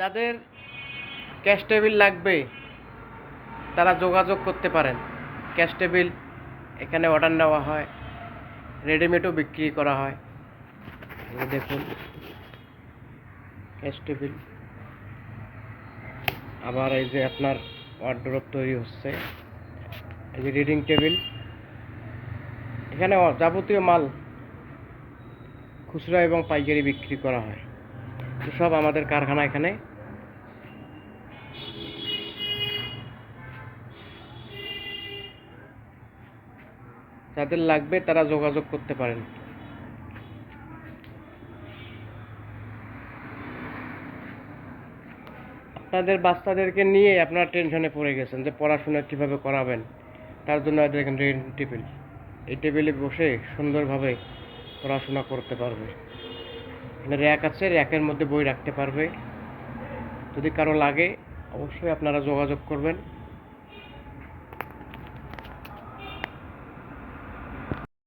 যাদের cash table লাগবে, তারা যোগাযোগ করতে পারেন। ক্যাশ টেবিল এখানে অর্ডার নেওয়া হয় রেডিমেডও বিক্রি করা হয়। দেখুন ক্যাশ টেবিল আবার এই যে আপনার ওয়ার্ড্রপ তৈরি হচ্ছে, এই যে রিডিং টেবিল এখানে যাবতীয় মাল খুচরা এবং পাইকারি বিক্রি করা হয়। তো সব আমাদের কারখানা এখানে। যাদের লাগবে তারা যোগাযোগ করতে পারেন। আপনাদের বাচ্চাদেরকে নিয়ে আপনারা টেনশনে পড়ে গেছেন যে পড়াশোনা কীভাবে করাবেন। তার জন্য দেখেন টেবিল এই টেবিলে বসে সুন্দরভাবে পড়াশোনা করতে পারবে। র্যাক আছে র্যাকের মধ্যে বই রাখতে পারবে। যদি কারও লাগে অবশ্যই আপনারা যোগাযোগ করবেন।